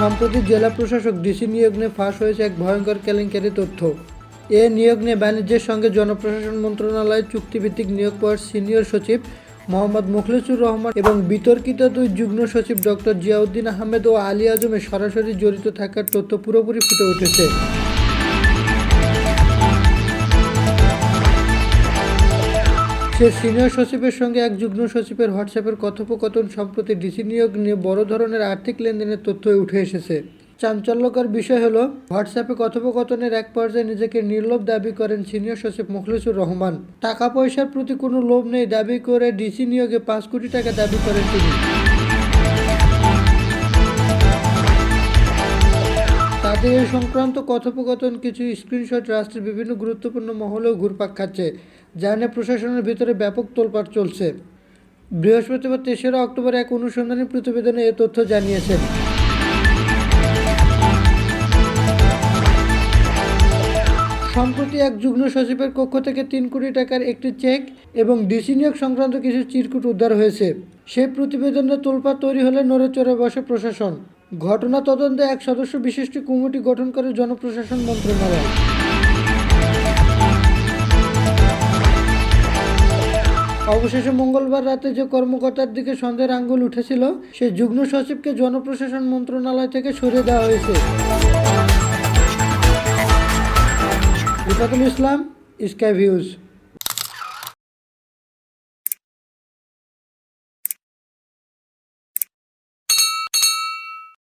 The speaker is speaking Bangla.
সম্প্রতি জেলা প্রশাসক ডিসি নিয়োগ নিয়ে ফাঁস হয়েছে এক ভয়ঙ্কর কেলেঙ্কারি তথ্য। এ নিয়োগ নিয়ে বাণিজ্যের সঙ্গে জনপ্রশাসন মন্ত্রণালয়ের চুক্তিভিত্তিক নিয়োগ পাওয়ার সিনিয়র সচিব মোহাম্মদ মুখলেসুর রহমান এবং বিতর্কিত দুই যুগ্ম সচিব ডক্টর জিয়াউদ্দিন আহমেদ ও আলী আজমে সরাসরি জড়িত থাকার তথ্য পুরোপুরি ফুটে উঠেছে। সে সিনিয়র সচিবের সঙ্গে এক যুগ্ম সচিবের হোয়াটসঅ্যাপের কথোপকথন সম্প্রতি ডিসি নিয়োগ নিয়ে বড় ধরনের আর্থিক লেনদেনের তথ্য উঠে এসেছে। চাঞ্চল্যকর বিষয় হলো, হোয়াটসঅ্যাপে কথোপকথনের এক পর্যায়ে নিজেকে নির্লোভ দাবি করেন সিনিয়র সচিব মুখলিসুর রহমান। টাকা পয়সার প্রতি কোনো লোভ নেই দাবি করে ডিসি নিয়োগে পাঁচ কোটি টাকা দাবি করেন তিনি। তাদের সংক্রান্ত কথোপকথন কিছু স্ক্রিনশট রাষ্ট্রের বিভিন্ন গুরুত্বপূর্ণ মহলেও ঘুরপাক খাচ্ছে, যা নিয়ে প্রশাসনের ভিতরে ব্যাপক তোলপাড় চলছে। বৃহস্পতিবার তেসরা অক্টোবর এক অনুসন্ধানী প্রতিবেদনে এ তথ্য জানিয়েছেন। সম্প্রতি এক যুগ্ম সচিবের কক্ষ থেকে তিন কোটি টাকার একটি চেক এবং ডিসি নিয়োগ সংক্রান্ত কিছু চিরকুট উদ্ধার হয়েছে। সেই প্রতিবেদনে তোলপাড় তৈরি হলে নড়ে চড়ে বসে প্রশাসন। ঘটনা তদন্তে এক সদস্য বিশিষ্ট কমিটি গঠন করে জনপ্রশাসন মন্ত্রণালয়। অবশেষে মঙ্গলবার রাতে যে কর্মকর্তার দিকে সন্দেহের আঙ্গুল উঠেছিল সেই যুগ্ম সচিবকে জনপ্রশাসন মন্ত্রণালয় থেকে সরিয়ে দেওয়া হয়েছে। Islam, Sky Views.